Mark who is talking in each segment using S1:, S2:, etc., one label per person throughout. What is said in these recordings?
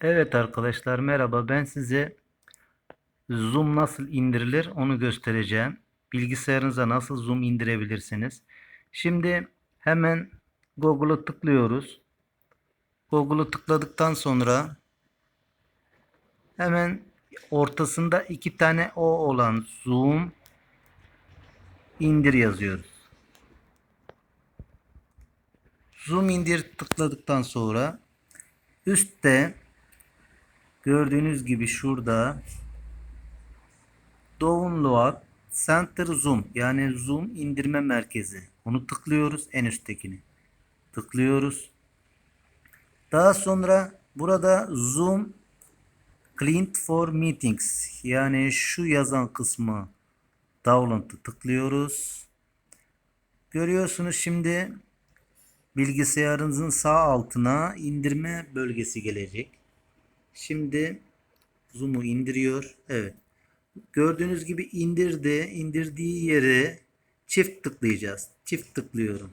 S1: Evet arkadaşlar merhaba ben size zoom nasıl indirilir onu göstereceğim. Bilgisayarınıza nasıl zoom indirebilirsiniz. Şimdi hemen Google'u tıklıyoruz. Google'u tıkladıktan sonra hemen ortasında iki tane O olan zoom indir yazıyoruz. Zoom indir tıkladıktan sonra üstte Gördüğünüz gibi şurada Download Center Zoom yani zoom indirme merkezi. Onu tıklıyoruz en üsttekini. Tıklıyoruz. Daha sonra burada Zoom Client for Meetings yani şu yazan kısmı download'ı tıklıyoruz. Görüyorsunuz şimdi bilgisayarınızın sağ altına indirme bölgesi gelecek. Şimdi zoom'u indiriyor. Evet. Gördüğünüz gibi indirdi. İndirdiği yere çift tıklayacağız. Çift tıklıyorum.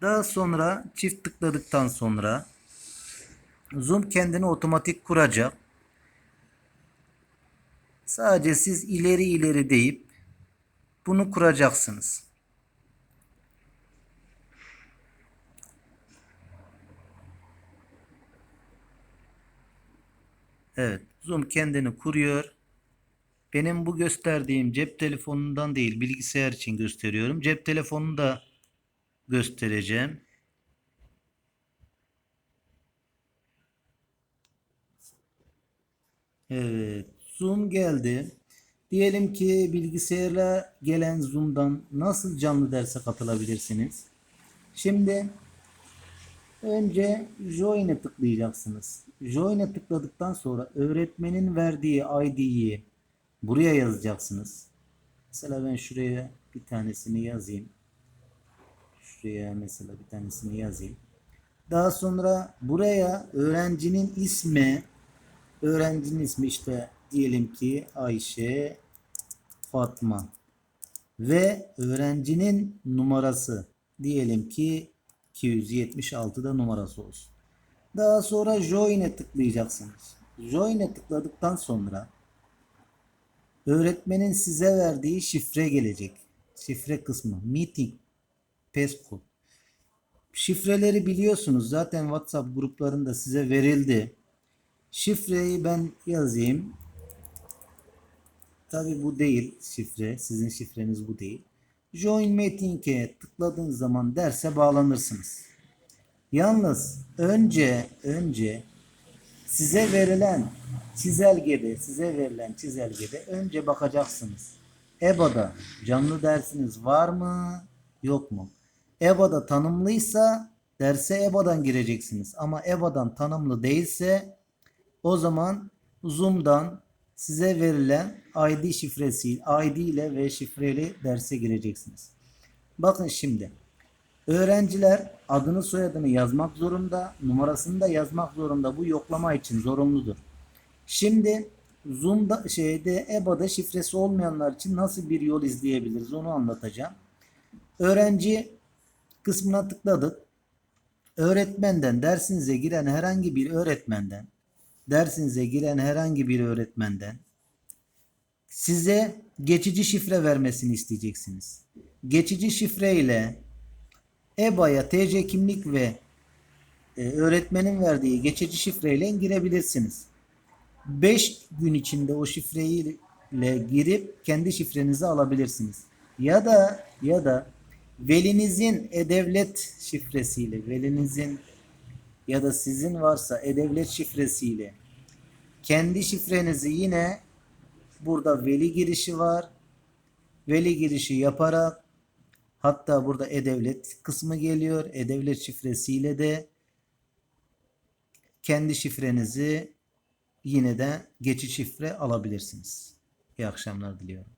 S1: Daha sonra çift tıkladıktan sonra zoom kendini otomatik kuracak. Sadece siz ileri ileri deyip bunu kuracaksınız. Evet. Zoom kendini kuruyor. Benim bu gösterdiğim cep telefonundan değil bilgisayar için gösteriyorum. Cep telefonunu da göstereceğim. Evet. Zoom geldi. Diyelim ki bilgisayara gelen Zoom'dan nasıl canlı derse katılabilirsiniz? Şimdi Önce Join'e tıklayacaksınız. Join'e tıkladıktan sonra öğretmenin verdiği ID'yi buraya yazacaksınız. Mesela ben şuraya bir tanesini yazayım. Şuraya mesela bir tanesini yazayım. Daha sonra buraya öğrencinin ismi öğrencinin ismi işte diyelim ki Ayşe Fatma ve öğrencinin numarası diyelim ki 276'da numarası olsun. Daha sonra Join'e tıklayacaksınız. Join'e tıkladıktan sonra öğretmenin size verdiği şifre gelecek. Şifre kısmı. Meeting. Passcode. Şifreleri biliyorsunuz. Zaten WhatsApp gruplarında size verildi. Şifreyi ben yazayım. Tabi bu değil şifre. Sizin şifreniz bu değil. Join Meeting'e tıkladığınız zaman derse bağlanırsınız. Yalnız önce önce size verilen çizelgede size verilen çizelgede önce bakacaksınız. EBA'da canlı dersiniz var mı yok mu? EBA'da tanımlıysa derse EBA'dan gireceksiniz. Ama EBA'dan tanımlı değilse o zaman Zoom'dan size verilen ID şifresi, ID ile ve şifreli derse gireceksiniz. Bakın şimdi. Öğrenciler adını soyadını yazmak zorunda, numarasını da yazmak zorunda. Bu yoklama için zorunludur. Şimdi Zoom'da şeyde EBA'da şifresi olmayanlar için nasıl bir yol izleyebiliriz onu anlatacağım. Öğrenci kısmına tıkladık. Öğretmenden dersinize giren herhangi bir öğretmenden dersinize giren herhangi bir öğretmenden size geçici şifre vermesini isteyeceksiniz. Geçici şifre ile EBA'ya TC kimlik ve e, öğretmenin verdiği geçici şifreyle girebilirsiniz. 5 gün içinde o şifreyle girip kendi şifrenizi alabilirsiniz. Ya da ya da velinizin e-devlet şifresiyle velinizin ya da sizin varsa e-devlet şifresiyle kendi şifrenizi yine burada veli girişi var. Veli girişi yaparak hatta burada e-devlet kısmı geliyor. E-devlet şifresiyle de kendi şifrenizi yine de geçici şifre alabilirsiniz. İyi akşamlar diliyorum.